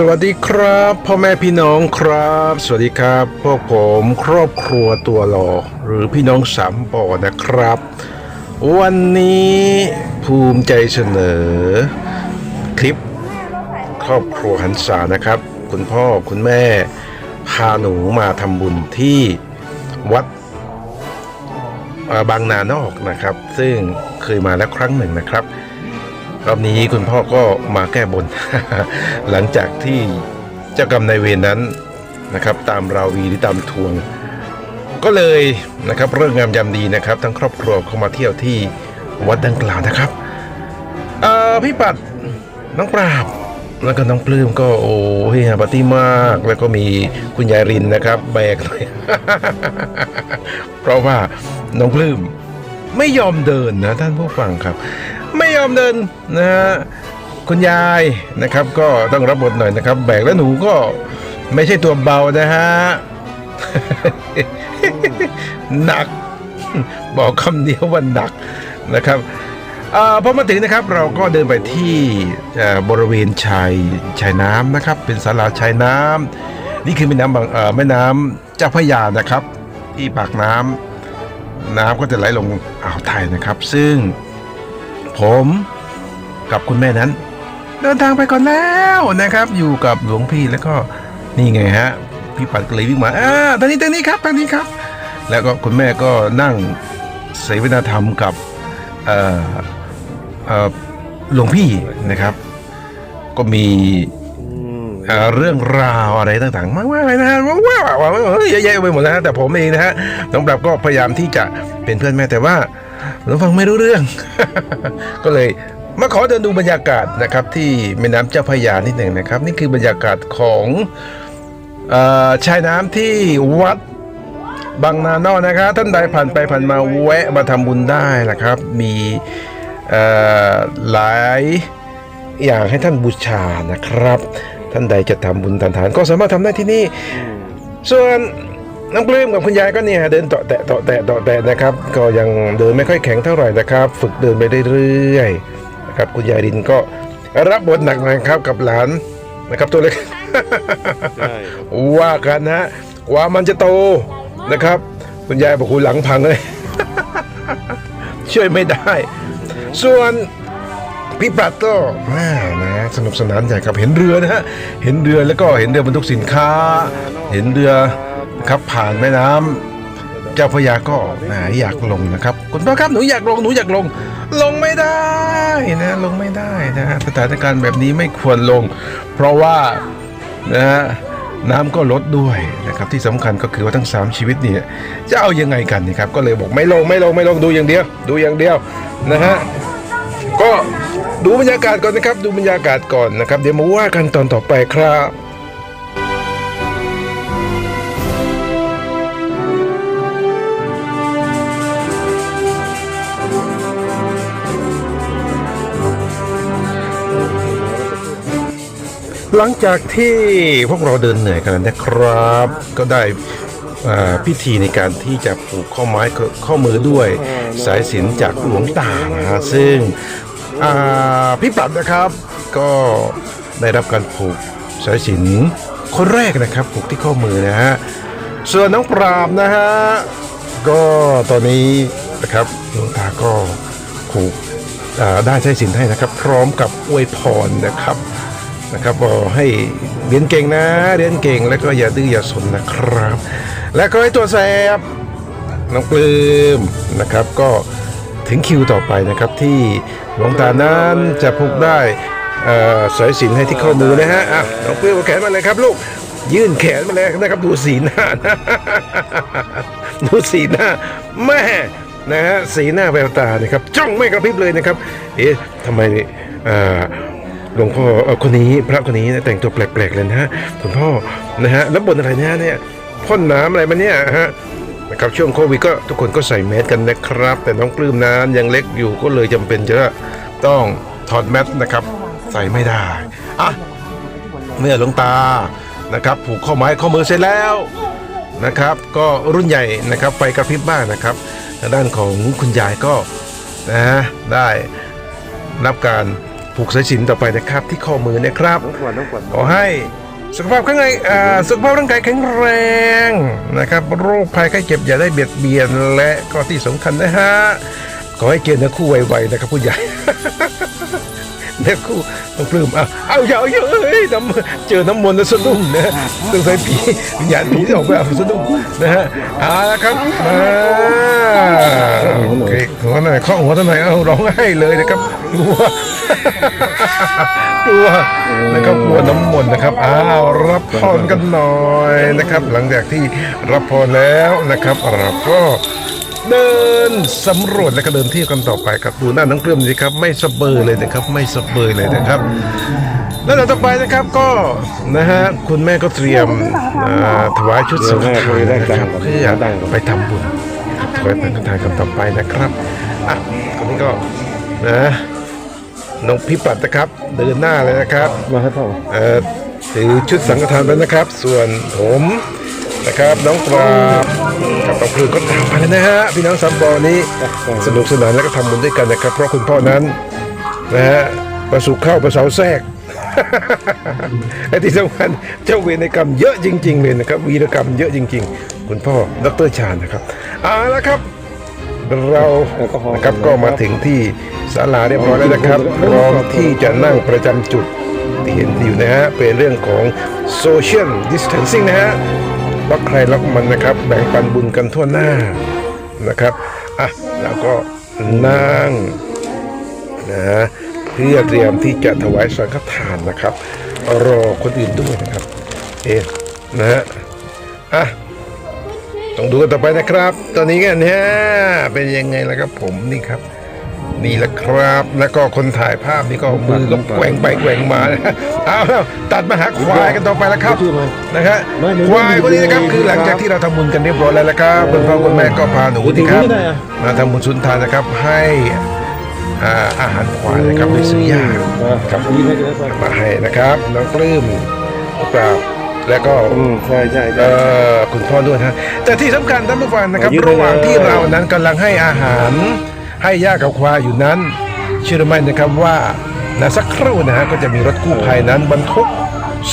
สวัสดีครับพ่อแม่พี่น้องครับ สวัสดีครับ พวกผมครอบครัวตัวหลอหรือพี่น้องสามปอนะครับ วันนี้ภูมิใจเสนอ คลิปครอบครัวหันษานะครับ คุณพ่อคุณแม่ พาหนูมาทำบุญที่วัดบางนานอกนะครับ ซึ่งเคยมาแล้วครั้งหนึ่งนะครับ รอบนี้คุณพ่อก็มาแก้บน หลังจากที่เจ้ากรรมนายเวรนั้นนะครับ ตามราวีหรือตามทวง ก็เลยนะครับเรื่องงามยามดีนะครับ ทั้งครอบครัวเข้ามาเที่ยวที่วัดดังกล่าวนะครับพี่ปัดน้องปราบแล้วก็น้องปลื้มก็โอ้เฮียปาร์ตี้มาก แล้วก็มีคุณยายรินนะครับแบกหน่อยเพราะว่าน้องปลื้มไม่ยอมเดินนะท่านผู้ฟังครับ ไม่ยอมเดินนะฮะคุณยายนะครับก็ต้องรับบทหน่อยนะครับ แบกแล้วหนูก็ไม่ใช่ตัวเบานะฮะหนัก บอกคำเดียวว่าหนักนะครับอพอมาถึงนะครับเราก็เดินไปที่บริเวณชายชายน้ำนะครับ เป็นศาลาชายน้ำนี่คือแม่น้ำบางแม่น้ำเจ้าพระยานะครับ ที่ปากน้ำน้ำก็จะไหลลงอ่าวไทยนะครับ ซึ่ง ผมกับคุณแม่นั้น เดินทางไปก่อนแล้วนะครับ อยู่กับหลวงพี่แล้วก็นี่ไงฮะพี่ปัดก็เลยวิ่งมาอ่าทางนี้ทางนี้ครับทางนี้ครับ แล้วก็คุณแม่ก็นั่งเสวนาธรรมกับเอ่อหลวงพี่นะครับ ก็มีเรื่องราวอะไรต่างๆมากมายนะฮะว้าวว้าวว้าวเยอะแยะไปหมดนะฮะแต่ผมเองนะฮะน้องปรับก็พยายามที่จะเป็นเพื่อนแม่แต่ว่า เราฟังไม่รู้เรื่อง ก็เลยมาขอเดินดูบรรยากาศนะครับ ที่แม่น้ำเจ้าพระยานิดหนึ่งนะครับ นี่คือบรรยากาศของเอ่อชายน้ำที่วัดบางนานอกนะครับ ท่านใดผ่านไปผ่านมาแวะมาทำบุญได้นะครับ มีเอ่อหลายอย่างให้ท่านบูชานะครับ ท่านใดจะทำบุญทานทานก็สามารถทำได้ที่นี่ ส่วน น้องปลื้มกับคุณยายก็เนี่ยเดินเตาะแตะเตาะแตะเตาะแตะนะครับ ก็ยังเดินไม่ค่อยแข็งเท่าไหร่นะครับ ฝึกเดินไปเรื่อยๆนะครับคุณยายดินก็รับบทหนักหนะครับกับหลานนะครับตัวเล็กว่ากันนะกว่ามันจะโตนะครับ คุณยายบอกคุณหลังพังเลย ช่วยไม่ได้ ส่วนพี่ปรัดก็แม่นะสนุกสนานใหญ่ครับเห็นเรือนะฮะเห็นเรือแล้วก็เห็นเรือบรรทุกสินค้า เห็นเรือ ครับผ่านแม่น้ำเจ้าพระยาก็แหมอยากลงนะครับ คุณพ่อครับหนูอยากลงหนูอยากลง ลงไม่ได้นะลงไม่ได้นะสถานการณ์แบบนี้ไม่ควรลง เพราะว่านะฮะน้ำก็ลดด้วยนะครับที่สำคัญก็คือว่าทั้ง 3 ชีวิตเนี่ยจะเอายังไงกันนี่ครับก็เลยบอกไม่ลงไม่ลงไม่ลงดูอย่างเดียว ดูอย่างเดียวนะฮะก็ดูบรรยากาศก่อนนะครับ ดูบรรยากาศก่อนนะครับ เดี๋ยวมาว่ากันตอนต่อไปครับ หลังจากที่พวกเราเดินเหนื่อยกันนะครับ ก็ได้พิธีในการที่จะผูกข้อไม้ข้อมือด้วยสายสินจากหลวงตานะฮะซึ่งพี่ปรับนะครับก็ได้รับการผูกสายสินคนแรกนะครับผูกที่ข้อมือนะฮะส่วนน้องปราบนะฮะก็ตอนนี้นะครับหลวงตาก็ผูกได้สายสินให้นะครับ พร้อมกับอวยพรนะครับ นะครับบอกให้เรียนเก่งนะ เรียนเก่งแล้วก็อย่าดื้ออย่าสนนะครับ และก็ให้ตัวแสบน้องปลื้มนะครับ ก็ถึงคิวต่อไปนะครับที่หลวงตานั้นจะผูกได้เอ่สายสินให้ที่ข้อมือนะฮะอะน้องปลื้มเอาแขนมาเลยครับลูกยื่นแขนมาเลยนะครับดูสีหน้านะดูสีหน้าแม่นะฮะสีหน้าแววตานะครับจ้องไม่กระพริบเลยนะครับ เอ๊ะทำไมเอ่อ หลวงพ่อเออคนนี้พระคนนี้แต่งตัวแปลกๆเลยนะฮะคุณพ่อนะฮะแล้วบนอะไรเนี่ยเนี่ยพ่นน้ำอะไรมาเนี่ยฮะนะครับช่วงโควิดก็ทุกคนก็ใส่แมสกันนะครับ แต่น้องปลื้มนั้นยังเล็กอยู่ก็เลยจำเป็นจะต้องถอดแมสนะครับ ใส่ไม่ได้อะเมื่อหลวงตานะครับผูกข้อไม้ข้อมือเสร็จแล้วนะครับ ก็รุ่นใหญ่นะครับไฟกระพริบบ้างนะครับด้านของคุณยายก็นะได้รับการ ผูกสายสิญจนต่อไปนะครับที่ข้อมือนะครับน้องขวัญน้องขวัญขอให้สุขภาพข้างในอ่าสุขภาพร่างกายแข็งแรงนะครับโรคภัยไข้เจ็บอย่าได้เบียดเบียนและก็ที่สำคัญนะฮะขอให้เกณฑ์เนื้อคู่ไวๆนะครับผู้ใหญ่ เนื้อคู่ต้องปลื้มอะเอาอย่าเอาอย่าเอ้ยน้ำเจอน้ำมนต์แล้วสะดุ้งนะต้องใส่ผีวิญญาณผีที่ออกไปเอาสะดุ้งนะฮะเอาละครับมาโอเคหัวหน่อยข้อหัวท่านหน่อยเอาร้องไห้เลยนะครับกลัว กลัวนะครับกลัวน้ำมนต์นะครับอ้าวรับพรกันหน่อยนะครับ หลังจากที่รับพรแล้วนะครับเราก็เดินสำรวจและก็เดินเที่ยวกันต่อไปครับดูหน้าน้องเกลือมสิครับไม่สะเบอร์เลยนะครับ ไม่สะเบอร์เลยนะครับแล้วต่อไปนะครับก็นะฮะคุณแม่ก็เตรียมถวายชุดสังฆทานนะครับเพื่อไปทำบุญถวายสังฆทานกันต่อไปนะครับอะคนนี้ก็นะ น้องพิปัตนะครับ เดินหน้าเลยนะครับมาให้พ่อเอ่อถือชุดสังฆทานไปนะครับ ส่วนผมนะครับน้องปราบกับน้องพลือก็ตามไปเลยนะฮะพี่น้องสัมบอนี้สนุกสนานแล้วก็ทำบุญด้วยกันนะครับ เพราะคุณพ่อนั้นนะฮะประสุขเข้าประเสาแทรกไอ้ที่สำคัญเจ้าเวรในกรรมเยอะจริง ๆ เลยนะครับวีรกรรมเยอะจริง ๆ คุณพ่อดรชาญนะครับเอาละครับ เรานะครับก็มาถึงที่ศาลาเรียบร้อยแล้วนะครับพร้อมที่จะนั่งประจำจุดที่เห็นอยู่นะฮะเป็นเรื่องของ social distancing นะฮะรักใครรักมันนะครับ แบ่งปันบุญกันทั่วหน้านะครับอะแล้วก็นั่งนะฮะเพื่อเตรียมที่จะถวายสังฆทานนะครับ รอคนอื่นด้วยนะครับ เอ๊ะนะฮะอะ ต้องดูกันต่อไปนะครับ ตอนนี้กันเนี่ยเป็นยังไงล่ะครับผมนี่ครับ นี่แหละครับ แล้วก็คนถ่ายภาพนี่ก็มือก็แกว่งไปแกว่งมานะเอาแล้วตัดมาหาควายกันต่อไปแล้วครับนะฮะควายคนนี้นะครับคือหลังจากที่เราทำบุญกันเรียบร้อยแล้วนะครับคุณพ่อคุณแม่ก็พาหนูที่ครับ มาทำบุญสุนทานนะครับให้อ่าอาหารควายนะครับด้วยซื้อหญ้าครับนี่ให้ได้ป่ะมาให้นะครับน้องปลื้มกราบ แล้วก็อืมใช่ใช่เอ่ใช่อคุณพ่อด้วยนะแต่ที่สำคัญท่านผู้ฟังนะครับยืดเลย ระหว่างที่เรานั้นกำลังให้อาหารให้ย่ากับควายอยู่นั้น เชื่อหรือไม่นะครับว่านะสักครู่นะฮะก็จะมีรถกู้ภัยนั้นบรรทุก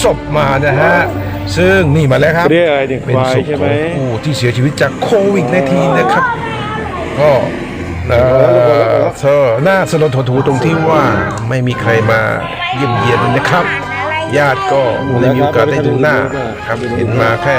ศพมานะฮะซึ่งนี่มาแล้วครับ เรียกอะไรเนี่ยเป็นควายศพใช่ขไหมองผู้ที่เสียชีวิตจากโควิดในทีนะครับก็เอ่อเธอหน้าสลดหดหูตรงที่ว่าไม่มีใครมาเยี่ยมเยียนนะครับ ญาติก็ไม่ได้มีโอกาสได้ดูหน้าครับเห็นมาแค่